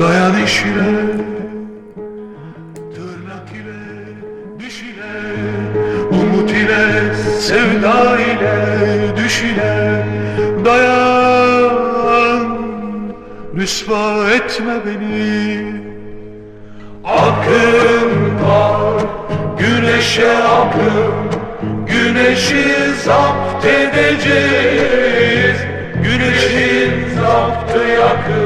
Dayan işine Tırnak ile Düş ile Umut ile Sevda ile Düş ile Dayan Rüsva etme beni. Akın var Güneşe akın Güneşi zapt edeceğiz. Güneşin zaptı yakın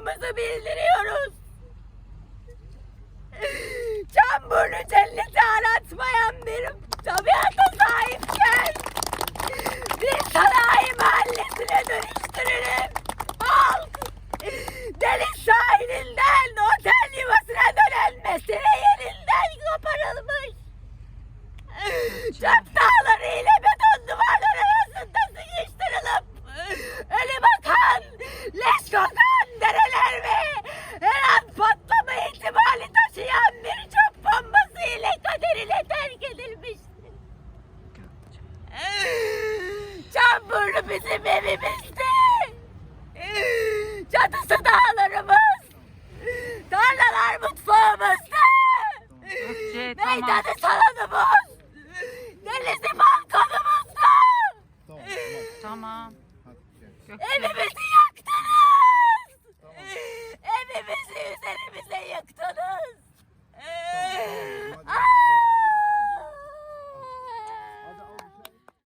olduğumuzu bildiriyoruz. Çamburlu cenneti aratmayan bir bizim evimizdi. Çatısı dağlarımız. Tarlalar mutfağımızda. Gökçe, tamam. Meydanı salonumuz. Denizi balkonumuzda. Tamam. Yaktınız. Evimizi üzerimize